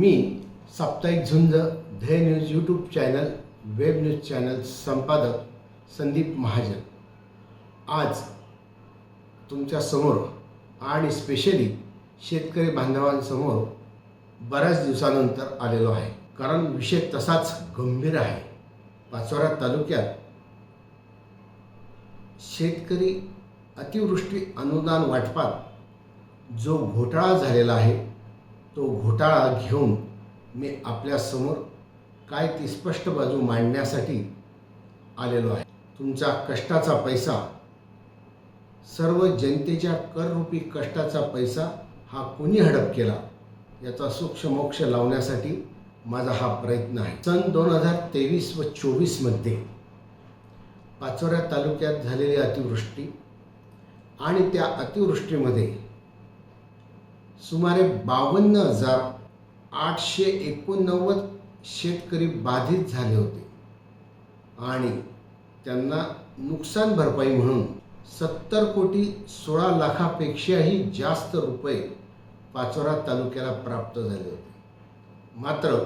मी साप्ताहिक झुंज ध्येय news YouTube channel web news channel संपादक संदीप महाजन. आज तुमच्यासमोर आणि स्पेशली शेतकरी बांधवांसमोर बऱ्याच दिवसानंतर आलेलो आहे. कारण विषय तसाच गंभीर आहे. पाचोरा तालुक्यात शेतकरी अतिवृष्टी अनुदान वाटपात जो घोटाळा झालेला आहे तो घोटाळा घेऊन मी आपल्यासमोर काय ती स्पष्ट बाजू मांडण्यासाठी आलेलो आहे. तुमचा कष्टाचा पैसा सर्व जनतेच्या कररूपी कष्टाचा पैसा हा कोणी हडप केला याचा सूक्ष्मोक्ष लावण्यासाठी माझा हा प्रयत्न आहे. सन दोन हजार तेवीस व चोवीसमध्ये पाचोऱ्या तालुक्यात झालेली अतिवृष्टी आणि त्या अतिवृष्टीमध्ये सुमारे बावन्न हजार आठशे एकोणनव्वद शेतकरी बाधित झाले होते. आणि त्यांना नुकसान भरपाई म्हणून सत्तर कोटी सोळा लाखापेक्षाही जास्त रुपये पाचोरा तालुक्याला प्राप्त झाले होते. मात्र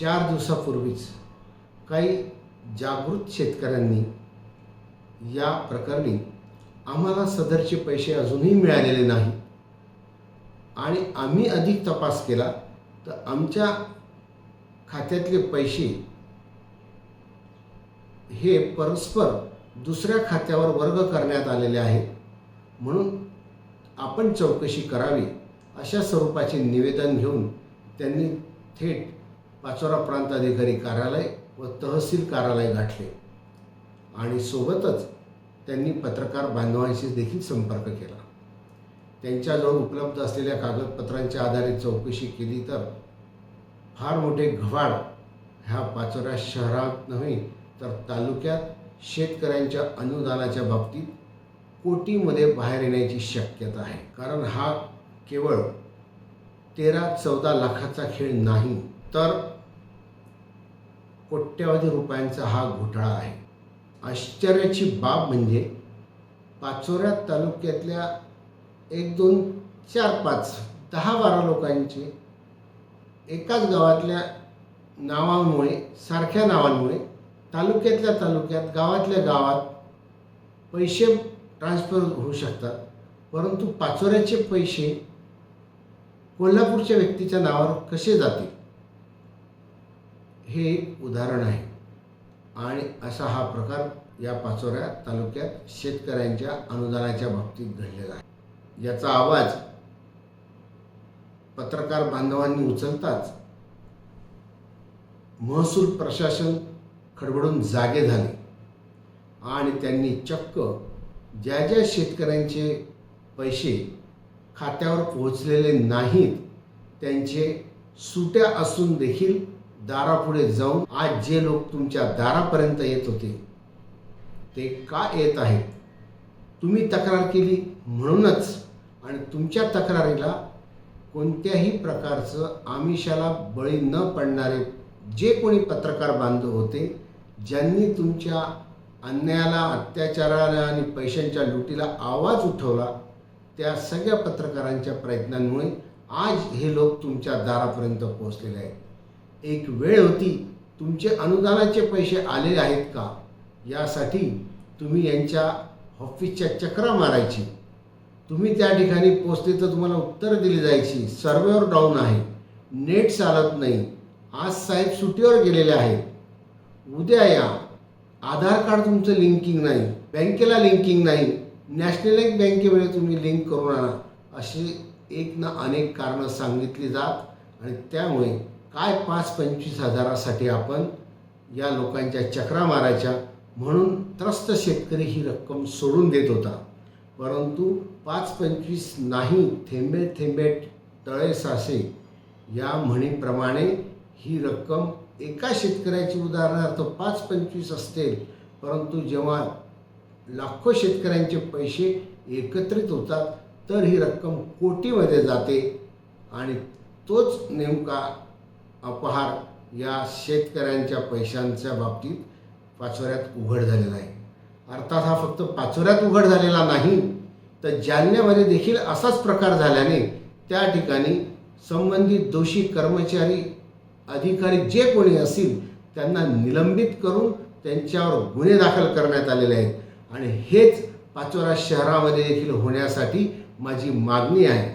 चार दिवसापूर्वीच काही जागृत शेतकऱ्यांनी या प्रकरणी आम्हाला सदरचे पैसे अजूनही मिळालेले नाही आणि आम्ही अधिक तपास केला तर आमच्या खात्यातले पैसे हे परस्पर दुसऱ्या खात्यावर वर्ग करण्यात आलेले आहेत. म्हणून आपण चौकशी करावी अशा स्वरूपाचे निवेदन घेऊन त्यांनी थेट पाचोरा प्रांताधिकारी कार्यालय व तहसील कार्यालय गाठले. आणि सोबतच त्यांनी पत्रकार बांधवांशी देखील संपर्क केला. त्यांच्याजवळ उपलब्ध असलेल्या कागदपत्रांच्या आधारे चौकशी केली तर फार मोठे घवाड ह्या पाचोऱ्या शहरात नव्हे तर तालुक्यात शेतकऱ्यांच्या अनुदानाच्या बाबतीत कोटीमध्ये बाहेर येण्याची शक्यता आहे. कारण हा केवळ तेरा चौदा लाखाचा खेळ नाही तर कोट्यवधी रुपयांचा हा घोटाळा आहे. आश्चर्याची बाब म्हणजे पाचोऱ्या तालुक्यातल्या एक दोन चार पाच दहा बारा लोकांचे एकाच गावातल्या नावांमुळे सारख्या नावांमुळे तालुक्यातल्या तालुक्यात गावातल्या गावात पैसे ट्रान्सफर होऊ शकतात. परंतु पाचोऱ्याचे पैसे कोल्हापूरच्या व्यक्तीच्या नावावर कसे जातील? हे एक उदाहरण आहे. आणि असा हा प्रकार या पाचोऱ्या तालुक्यात शेतकऱ्यांच्या अनुदानाच्या बाबतीत घडलेला आहे. याचा आवाज पत्रकार बांधवांनी उचलताच महसूल प्रशासन खडबडून जागे झाले आणि त्यांनी चक्क ज्या ज्या शेतकऱ्यांचे पैसे खात्यावर पोहोचलेले नाहीत त्यांचे सुट्या असून देखील दारापुढे जाऊन आज जे लोक तुमच्या दारापर्यंत येत होते ते का येत आहेत? तुम्ही तक्रार केली म्हणूनच आणि तुमच्या तक्रारीला कोणत्याही प्रकारचं आमिषाला बळी न पडणारे जे कोणी पत्रकार बांधव होते ज्यांनी तुमच्या अन्यायाला अत्याचाराला आणि पैशांच्या लुटीला आवाज उठवला त्या सगळ्या पत्रकारांच्या प्रयत्नांमुळे आज हे लोक तुमच्या दारापर्यंत पोहोचलेले आहेत. एक वेळ होती तुमचे अनुदानाचे पैसे आलेले आहेत का? यासाठी तुम्ही यांच्या ऑफिसच्या चक्रा मारायची. तुम्ही त्या ठिकाणी पोचले तर तुम्हाला उत्तर दिली जायची. सर्वेवर डाऊन आहे. नेट चालत नाही. आज साहेब सुटीवर गेलेले आहेत. उद्या या. आधार कार्ड तुमचं लिंकिंग नाही. बँकेला लिंकिंग नाही. नॅशनलाइज बँकेमध्ये तुम्ही लिंक करून आणा. अशी एक ना अनेक कारणं सांगितली जात आणि त्यामुळे काय पाच पंचवीस हजारासाठी आपण या लोकांच्या चक्रा मारायच्या म्हणून त्रस्त शेतकरी ही रक्कम सोडून देत होता. परंतु पाच पंचवीस नाही थेंबे थेंबे तळे सासे. या म्हणीप्रमाणे ही रक्कम एका शेतकऱ्याची उदाहरणार्थ पाच पंचवीस असतील. परंतु जेव्हा लाखो शेतकऱ्यांचे पैसे एकत्रित होतात तर ही रक्कम कोटीमध्ये जाते आणि तोच नेमका अपहार या शेतकऱ्यांच्या पैशांच्या बाबतीत पाचोऱ्यात उघड झालेला आहे. अर्थात हा फक्त पाचोऱ्यात उघड झालेला नाही तर जालन्यामध्ये देखील असाच प्रकार झाल्याने त्या ठिकाणी संबंधित दोषी कर्मचारी अधिकारी जे कोणी असतील त्यांना निलंबित करून त्यांच्यावर गुन्हे दाखल करण्यात आलेले आहेत. आणि हेच पाचोरा शहरामध्ये देखील होण्यासाठी माझी मागणी आहे.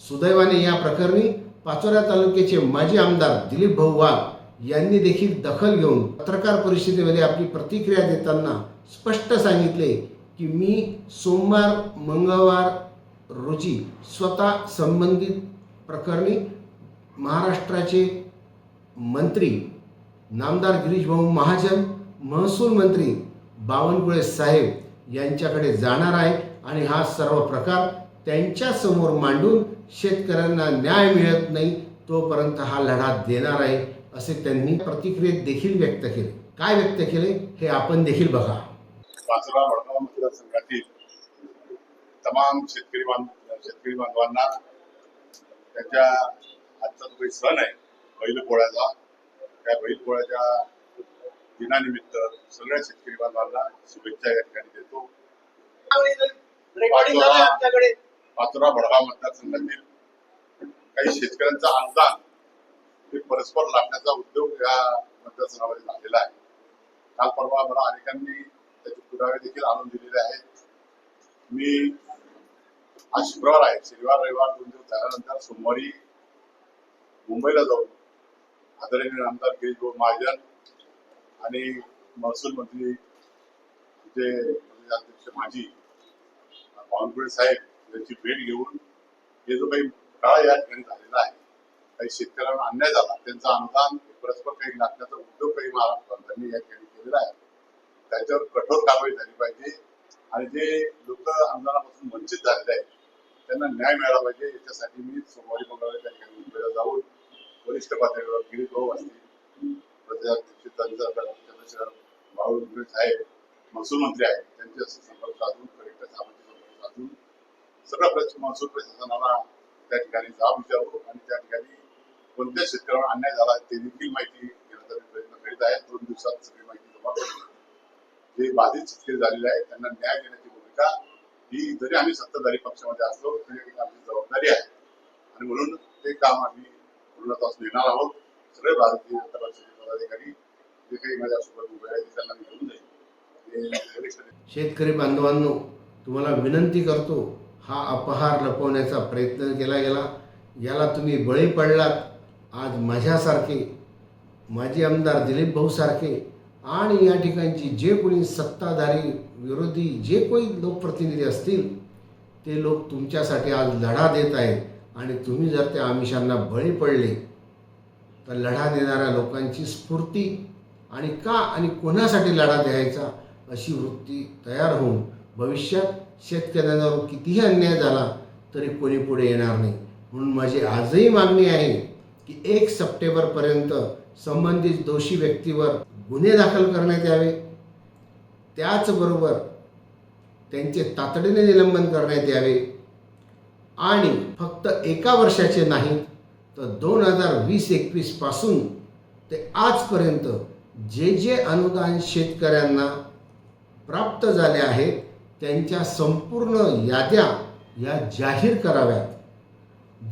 सुदैवाने या प्रकरणी पाचोरा तालुक्याचे माजी आमदार दिलीप भाऊ वाघ यांनी देखील दखल घेऊन पत्रकार परिषदेमध्ये आपली प्रतिक्रिया देताना स्पष्ट सांगितले की मी सोमवार मंगळवार रोजी स्वतः संबंधित प्रकरणी महाराष्ट्राचे मंत्री नामदार गिरीशभाऊ महाजन महसूल मंत्री बावनकुळे साहेब यांच्याकडे जाणार आहे आणि हा सर्व प्रकार त्यांच्यासमोर मांडून शेतकऱ्यांना न्याय मिळत नाही तोपर्यंत हा लढा देणार आहे. असे त्यांनी प्रतिक्रियेत देखील व्यक्त केले. काय व्यक्त केले? हे आपण देखील बघा. पाचोरा वडगाव मतदारसंघातील तमाम शेतकरी बांध शेतकरी बांधवांना त्यांच्या आजचा जो काही सण आहे बैलपोळ्याचा त्या बैलपोळ्याच्या दिनानिमित्त सगळ्या शेतकरी बांधवांना शुभेच्छा या ठिकाणी देतो रेकॉर्डिंग झालंय आमच्याकडे. पाचोरा वडगाव मतदारसंघातील काही शेतकऱ्यांचं अनुदान हे परस्पर लाटण्याचा उद्योग या मतदारसंघामध्ये झालेला आहे. काल परवा मला अनेकांनी त्याचे पुरावे देखील आणून दिलेले आहेत. मी आज शुक्रवार आहे शनिवार रविवार दोन दिवस झाल्यानंतर सोमवारी मुंबईला जाऊन आदरणीय आमदार गिरीश महाजन आणि महसूल मंत्री जे अध्यक्ष माजी बावनकुळे साहेब यांची भेट घेऊन हे जो काही काळ या ठिकाणी झालेला आहे काही शेतकऱ्यांना अन्याय झाला. त्यांचं अनुदान परस्पर काही लागण्याचा उद्योग काही महाराष्ट्र सरकारने या ठिकाणी केलेला आहे. त्याच्यावर कठोर कारवाई झाली पाहिजे. आणि जे लोक अनुदानापासून वंचित झालेले आहेत त्यांना न्याय मिळाला पाहिजे. याच्यासाठी मी सोमवारी मंगळवारी त्या ठिकाणी मुंबईला जाऊन वरिष्ठ पातळीवर गिरीश भाऊ असतील प्रदेशाध्यक्ष चंद्रशेखर चंद्रशेखर साहेब महसूल मंत्री आहेत. त्यांच्याशी संपर्क साधून कलेक्टर साहेबांशी संपर्क साधून सगळं महसूल प्रशासनाला त्या ठिकाणी जाब विचारू आणि त्या ठिकाणी कोणत्या शेतकऱ्यांना अन्याय झाला ते देखील माहिती घेण्याचा प्रयत्न करीत आहे. दोन दिवसात सगळी माहिती जमा करून जे बाधित शेतकरी झालेले आहेत त्यांना न्याय देण्याची भूमिका ही जरी आम्ही सत्ताधारी पक्षामध्ये असलो तरी आमची जबाबदारी आहे. आणि म्हणून ते काम आम्ही पूर्णत्वास घेणार आहोत. सगळे भारतीय जनता पक्षाचे पदाधिकारी जे काही माझ्यासोबत उभे आहेत त्यांना मी घेऊन जाईल शेतकरी बांधवांनो तुम्हाला विनंती करतो हा अपहार लपवण्याचा प्रयत्न केला गेला. याला तुम्ही बळी पडलात. आज माझ्यासारखे माजी आमदार दिलीप भाऊसारखे आणि या ठिकाणची जे कोणी सत्ताधारी विरोधी जे कोणी लोकप्रतिनिधी असतील ते लोक तुमच्यासाठी आज लढा देत आहेत. आणि तुम्ही जर त्या आमिषांना बळी पडले तर लढा देणाऱ्या लोकांची स्फूर्ती आणि का आणि कोणासाठी लढा द्यायचा अशी वृत्ती तयार होऊन भविष्यात शेतकऱ्यांवर कितीही अन्याय झाला तरी कोणी पुढे येणार नाही. म्हणून माझी आजही मागणी आहे की एक सप्टेंबरपर्यंत संबंधित दोषी व्यक्तीवर गुन्हे दाखल करण्यात यावे. त्याचबरोबर त्यांचे तातडीने निलंबन करण्यात यावे. आणि फक्त एका वर्षाचे नाहीत तर दोन हजार वीस एकवीसपासून ते आजपर्यंत जे जे अनुदान शेतकऱ्यांना प्राप्त झाले आहेत त्यांच्या संपूर्ण याद्या या जाहीर कराव्यात.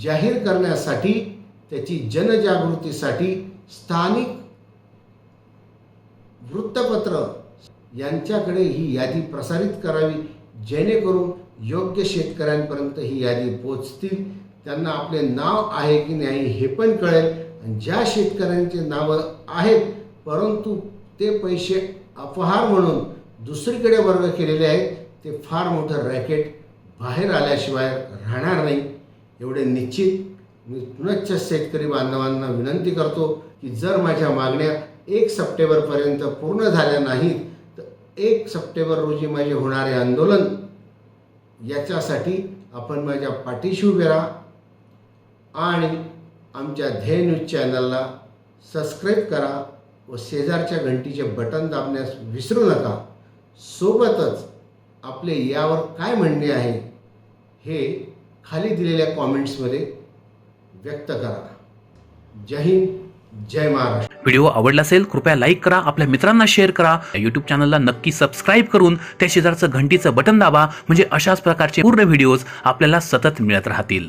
जाहीर करण्यासाठी त्याची जनजागृतीसाठी स्थानिक वृत्तपत्र यांच्याकडे ही यादी प्रसारित करावी जेणेकरून योग्य शेतकऱ्यांपर्यंत ही यादी पोचतील. त्यांना आपले नाव आहे की नाही हे पण कळेल. आणि ज्या शेतकऱ्यांचे नावं आहेत परंतु ते पैसे अपहार म्हणून दुसरीकडे वर्ग केलेले आहेत ते फार मोठं रॅकेट बाहेर आल्याशिवाय राहणार नाही. एवढे निश्चित मी पुनश्च शेतकरी बांधवांना विनंती करतो की जर माझ्या मागण्या एक सप्टेंबरपर्यंत पूर्ण झाल्या नाहीत तर एक सप्टेंबर रोजी माझे होणारे आंदोलन याच्यासाठी आपण माझ्या पाठीशी उभे राहा आणि आमच्या ध्येय न्यूज चॅनलला सबस्क्राईब करा व शेजारच्या घंटीचे बटन दाबण्यास विसरू नका. सोबतच आपले यावर काय म्हणणे आहे हे खाली दिलेल्या कॉमेंट्समध्ये व्यक्त करा. जय हिंद जय महाराष्ट्र. व्हिडिओ आवडला असेल कृपया लाईक करा आपल्या मित्रांना शेअर करा. यूट्यूब चॅनलला नक्की सबस्क्राईब करून त्या शेजारचं घंटीचं बटन दाबा म्हणजे अशाच प्रकारचे पूर्ण व्हिडिओज आपल्याला सतत मिळत राहतील.